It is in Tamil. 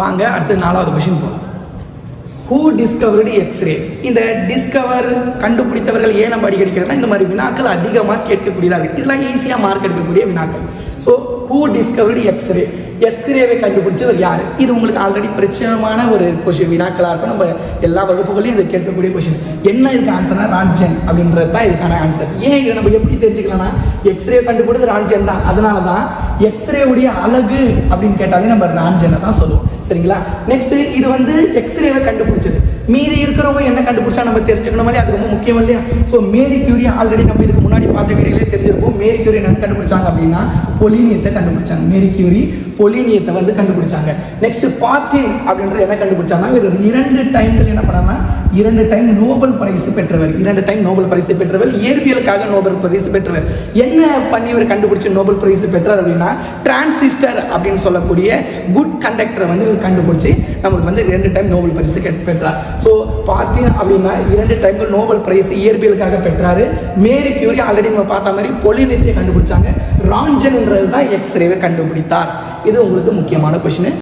வாங்க அடுத்து நாலாவது கொஷின் போகலாம் ஹூ டிஸ்கவர்டு எக்ஸ்ரே இந்த டிஸ்கவர் கண்டுபிடித்தவர்கள் ஏன் நம்ம அடிக்கடி இந்த மாதிரி வினாக்கள் அதிகமாக கேட்கக்கூடியதாக இருக்குது இதெல்லாம் ஈஸியாக மார்க் எடுக்கக்கூடிய வினாக்கள். ஸோ ஹூ டிஸ்கவர்டு எக்ஸ்ரே எக்ஸ்ரேவை கண்டுபிடிச்சவர் யார்? இது உங்களுக்கு ஆல்ரெடி பிரச்சனமான ஒரு கொஷின் வினாக்களாக இருக்கும். நம்ம எல்லா வகுப்புகளையும் இதை கேட்கக்கூடிய கொஷின் என்ன இதுக்கு ஆன்சர்னா ரான்ஜன் அப்படின்றது தான் இதுக்கான ஆன்சர் ஏன் இதை நம்ம எப்படி தெரிஞ்சுக்கலாம்னா எக்ஸ்ரே கண்டுபிடிச்சது ரான்ஜன் தான். அதனால தான் எக்ஸ்ரேவுடைய அழகு அப்படின்னு கேட்டாலே நம்ம ரான்ஜனை தான் சொல்லுவோம். சரிங்களா? நெக்ஸ்ட் இது வந்து எக்ஸ்ரேவை கண்டுபிடிச்சது. மீதி இருக்கிறவங்க என்ன கண்டுபிடிச்சா நம்ம தெரிஞ்சுக்கணும் மாதிரி அது ரொம்ப முக்கியம் இல்லையா? ஸோ மேரி கியூரி ஆல்ரெடி நம்ம இதுக்கு முன்னாடி பார்த்த வீடியோலே தெரிஞ்சிருப்போம். மேரி கியூரி என்ன கண்டுபிடிச்சாங்க அப்படின்னா பொலினியத்தை கண்டுபிடிச்சாங்க. மேரி கியூரி பொலினியத்தை வந்து கண்டுபிடிச்சாங்க. நெக்ஸ்ட் பார்ட்டின் அப்படின்றது என்ன கண்டுபிடிச்சாங்கன்னா இவர் இரண்டு டைம்கள் என்ன பண்ணாங்கன்னா இரண்டு டைம் நோபல் பரிசு பெற்றவர். இரண்டு டைம் நோபல் பரிசு பெற்றவர் இயற்பியலுக்காக நோபல் பரிசு பெற்றவர். என்ன பண்ணி இவர் கண்டுபிடிச்ச நோபல் பரிசு பெற்றார் அப்படின்னா டிரான்சிஸ்டர் அப்படின்னு சொல்லக்கூடிய குட் கண்டக்டரை வந்து இவர் கண்டுபிடிச்சி நமக்கு வந்து ரெண்டு டைம் நோபல் பரிசு பெற்றார். ஸோ பார்த்தீங்க அப்படின்னா இரண்டு டைம்கள் நோபல் பரிசு இயற்பியலுக்காக பெற்றாரு. மேரி கியூரி ஆல்ரெடி நம்ம பார்த்த மாதிரி பொலினியத்தை கண்டுபிடிச்சாங்க. ராஞ்சன்ன்றது தான் எக்ஸ்ரேவை கண்டுபிடித்தார். இது உங்களுக்கு முக்கியமான கொஷின்